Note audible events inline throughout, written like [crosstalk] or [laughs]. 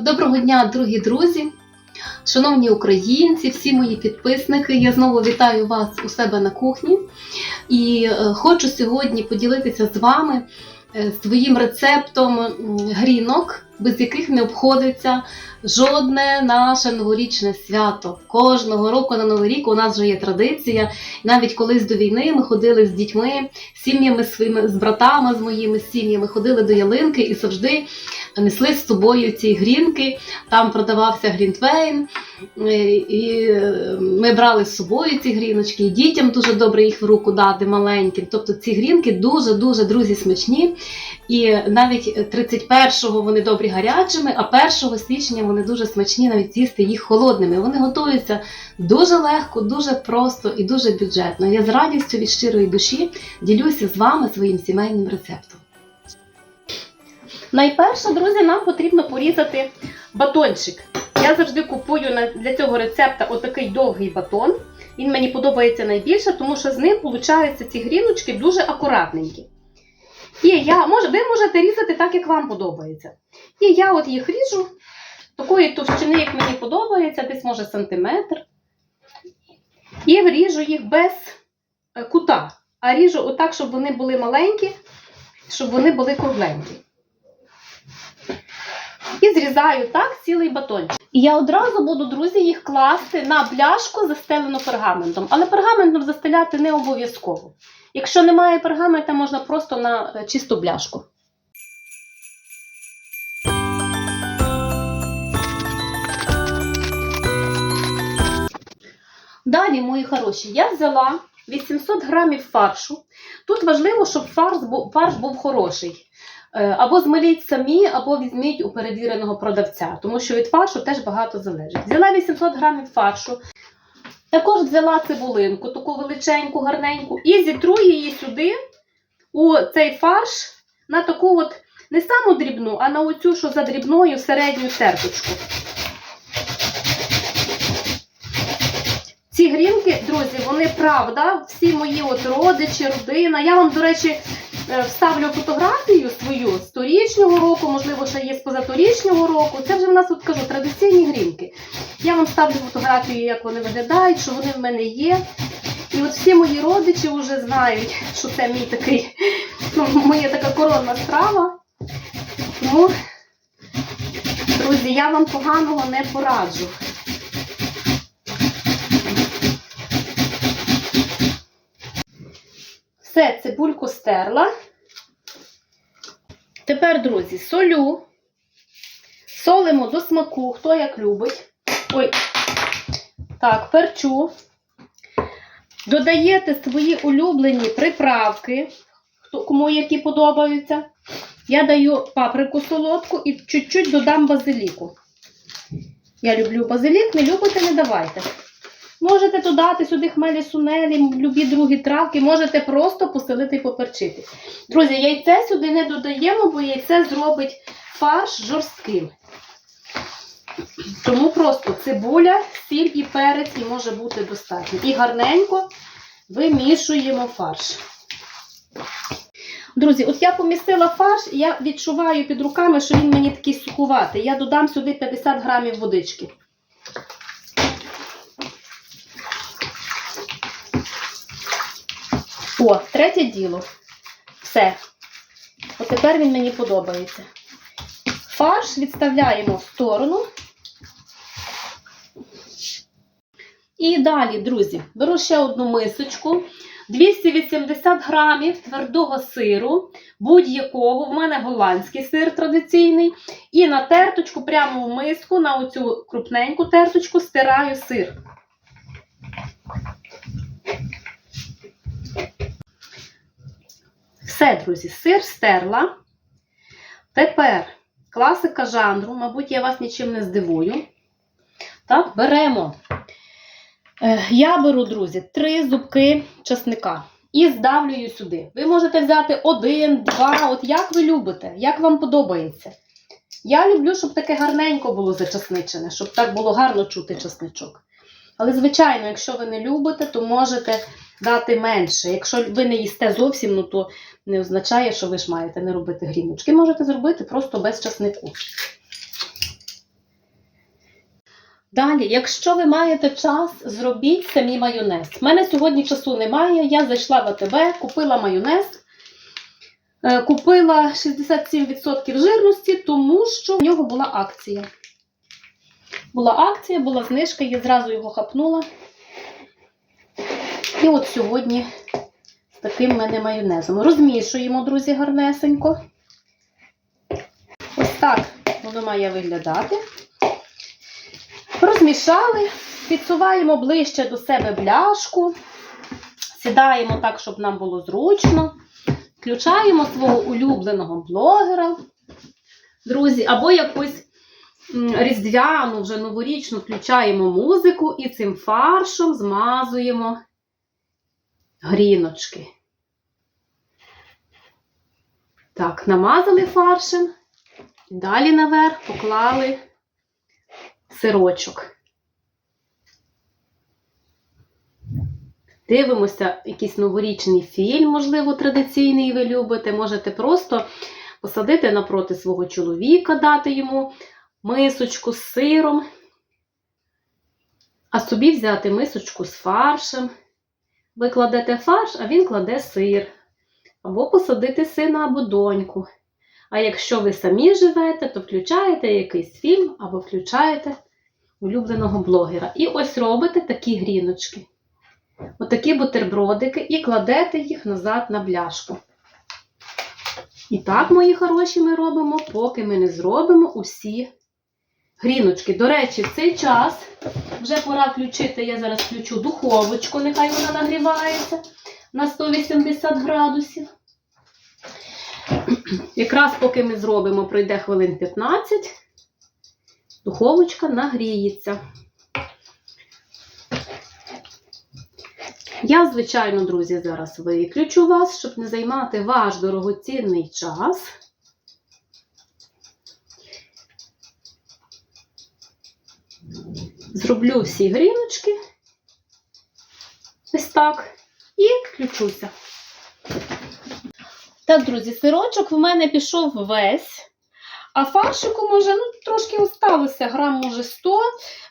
Доброго дня, дорогі друзі, шановні українці, всі мої підписники. Я знову вітаю вас у себе на кухні і е, хочу сьогодні поділитися з вами е, своїм рецептом грінок, без яких не обходиться жодне наше новорічне свято. Кожного року на Новий рік у нас вже є традиція. Навіть колись до війни ми ходили з дітьми, сім'ями своїми, з братами, з моїми сім'ями, ходили до ялинки і завжди несли з собою ці грінки. Там продавався грінтвейн, е, і е, ми брали з собою ці гріночки, і дітям дуже добре їх в руку дати маленьким. Тобто ці грінки дуже-дуже друзі смачні. І навіть 31-го вони добрі гарячими, а 1 січня вони дуже смачні, навіть з'їсти їх холодними. Вони готуються дуже легко, дуже просто і дуже бюджетно. Я з радістю від щирої душі ділюся з вами своїм сімейним рецептом. Найперше, друзі, нам потрібно порізати батончик. Я завжди купую для цього рецепта отакий довгий батон. Він мені подобається найбільше, тому що з ним получаються ці гріночки дуже акуратненькі. І я, може, ви можете різати так, як вам подобається. І я от їх ріжу такої товщини, як мені подобається, десь може сантиметр. І ріжу їх без е, кута. А ріжу отак, щоб вони були маленькі, щоб вони були кругленькі. І зрізаю так цілий батончик. І я одразу буду, друзі, їх класти на пляшку, застелену пергаментом. Але пергаментом застеляти не обов'язково. Якщо немає пергамента, можна просто на е, чисту бляшку. Далі, мої хороші, я взяла 800 грамів фаршу. Тут важливо, щоб фарш був, хороший. Е, Або змеліть самі, або візьміть у перевіреного продавця, тому що від фаршу теж багато залежить. Взяла 800 грамів фаршу. Також взяла цибулинку, таку величеньку, гарненьку, і зітру її сюди, у цей фарш, на таку от не саму дрібну, а на оцю, що за дрібною середню терточку. Ці грінки, друзі, вони правда, всі мої от родичі, родина. Я вам, до речі, е, вставлю фотографію свою з торічнього року, можливо, ще є з позаторічнього року. Це вже в нас, от кажу, традиційні грінки. Я вам ставлю фотографію, як вони виглядають, що вони в мене є. І от всі мої родичі вже знають, що це мій такий, ну, [laughs] моя така коронна страва. Тому, друзі, я вам поганого не пораджу. Все, цибульку стерла. Тепер, друзі, солю. Солимо до смаку, хто як любить. Ой, так, перчу. Додаєте свої улюблені приправки, кому які подобаються. Я даю паприку солодку і чуть-чуть додам базиліку. Я люблю базилік, не любите, не давайте. Можете додати сюди хмелі сунелі, любі другі травки, можете просто поселити і поперчити. Друзі, яйце сюди не додаємо, бо яйце зробить фарш жорстким. Тому просто цибуля, сіль і перець і може бути достатньо. І гарненько вимішуємо фарш. Друзі, от я помістила фарш, я відчуваю під руками, що він мені такий сухуватий. Я додам сюди 50 грамів водички. О, третє діло. Все. От тепер він мені подобається. Фарш відставляємо в сторону. І далі, друзі, беру ще одну мисочку. 280 грамів твердого сиру, будь-якого, в мене голландський сир традиційний. І на терточку, прямо в миску, на оцю крупненьку терточку стираю сир. Все, друзі, сир стерла. Тепер класика жанру, мабуть, я вас нічим не здивую. Так, беремо. Е, Я беру, друзі, три зубки часника і здавлюю сюди. Ви можете взяти один, два, от як ви любите, як вам подобається. Я люблю, щоб таке гарненько було зачасничене, щоб так було гарно чути часничок. Але, звичайно, якщо ви не любите, то можете дати менше. Якщо ви не їсте зовсім, ну то не означає, що ви ж маєте не робити гріночки. Можете зробити просто без часнику. Далі, якщо ви маєте час, зробіть самі майонез. У мене сьогодні часу немає. Я зайшла в АТБ, купила майонез. Е, Купила 67% жирності, тому що в нього була акція. Була акція, була знижка, я зразу його хапнула. І от сьогодні з таким мене майонезом. Розмішуємо, друзі, гарнесенько. Ось так воно має виглядати. Розмішали, підсуваємо ближче до себе бляшку, сідаємо так, щоб нам було зручно. Включаємо свого улюбленого блогера, друзі, або якусь різдвяну, вже новорічну включаємо музику і цим фаршем змазуємо гріночки. Так, намазали фаршем, далі наверх поклали сирочок. Дивимося якийсь новорічний фільм, можливо, традиційний ви любите. Можете просто посадити напроти свого чоловіка, дати йому мисочку з сиром, а собі взяти мисочку з фаршем. Ви кладете фарш, а він кладе сир. Або посадити сина або доньку. А якщо ви самі живете, то включаєте якийсь фільм або включаєте улюбленого блогера. І ось робите такі гріночки. Отакі бутербродики і кладете їх назад на бляшку. І так, мої хороші, ми робимо, поки ми не зробимо усі гріночки. До речі, в цей час вже пора включити, я зараз включу духовочку, нехай вона нагрівається на 180 градусів. Якраз поки ми зробимо, пройде хвилин 15, духовочка нагріється. Я, звичайно, друзі, зараз виключу вас, щоб не займати ваш дорогоцінний час. Зроблю всі гріночки. Ось так. І включуся. Так, друзі, сирочок в мене пішов весь. А фаршику, може, ну, трошки осталося, грам, може, 100.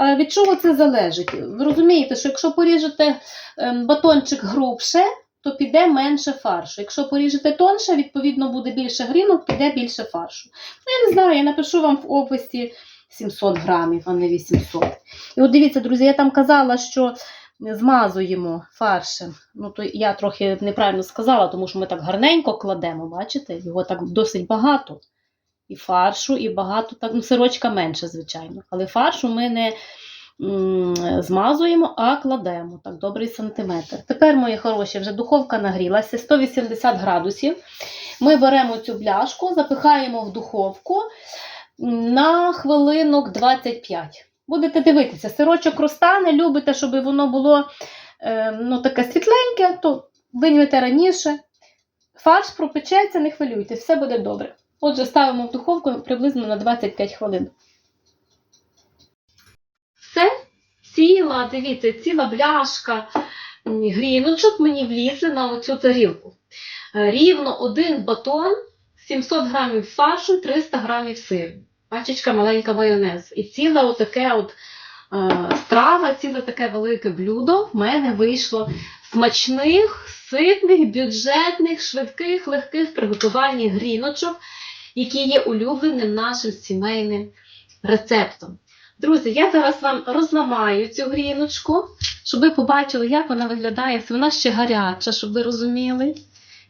Е, Від чого це залежить? Ви розумієте, що якщо поріжете ем, батончик грубше, то піде менше фаршу. Якщо поріжете тонше, відповідно буде більше грінок, піде більше фаршу. Ну, я не знаю, я напишу вам в описі 700 грамів, а не 800. І от дивіться, друзі, я там казала, що змазуємо фаршем. Ну, то я трохи неправильно сказала, тому що ми так гарненько кладемо, бачите? Його так досить багато. І фаршу, і багато, так, ну, сирочка менше, звичайно. Але фаршу ми не змазуємо, а кладемо. Так, добрий сантиметр. Тепер, мої хороші, вже духовка нагрілася 180 градусів. Ми беремо цю бляшку, запихаємо в духовку на хвилинок 25. Будете дивитися, сирочок розтане, любите, щоб воно було е, ну, таке світленьке, то виньмете раніше. Фарш пропечеться, не хвилюйте, все буде добре. Отже, ставимо в духовку приблизно на 25 хвилин. Все, ціла, дивіться, ціла бляшка гріночок мені влізе на оцю тарілку. Е, Рівно один батон, 700 грамів фаршу, 300 грамів сиру. Пачечка маленька майонез. І ціла отаке от е, страва, ціле таке велике блюдо в мене вийшло смачних, ситних, бюджетних, швидких, легких приготувальних гріночок, які є улюбленим нашим сімейним рецептом. Друзі, я зараз вам розламаю цю гріночку, щоб ви побачили, як вона виглядає. Вона ще гаряча, щоб ви розуміли,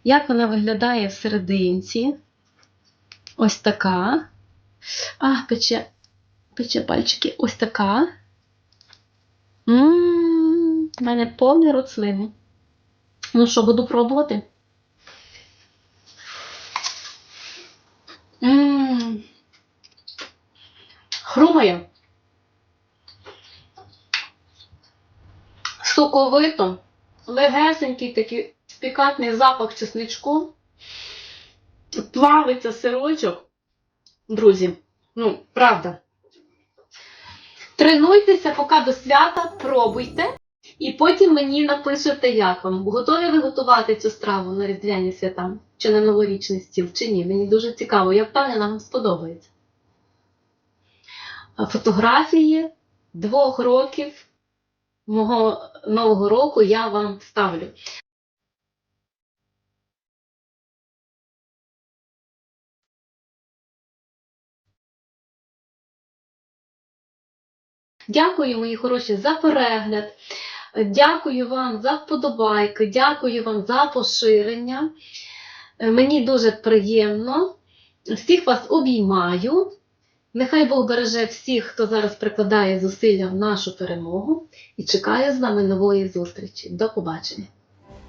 як вона виглядає всерединці. Ось така. А, пече, пече пальчики. Ось така. Ммм, в мене повний рот слини. Ну що, буду пробувати? Ммм. Хрумає. Соковито, легесенький такий пікантний запах чесничку. Плавиться сирочок. Друзі, ну, правда. Тренуйтеся поки до свята, пробуйте. І потім мені напишете, як вам. Готові ви готувати цю страву на різдвяні свята? Чи на новорічний стіл, чи ні? Мені дуже цікаво, я впевнена, вам сподобається. Фотографії двох років мого нового року я вам ставлю. Дякую, мої хороші, за перегляд. Дякую вам за вподобайки, дякую вам за поширення. Е, Мені дуже приємно. Всіх вас обіймаю. Нехай Бог береже всіх, хто зараз прикладає зусилля в нашу перемогу і чекаю з вами нової зустрічі. До побачення!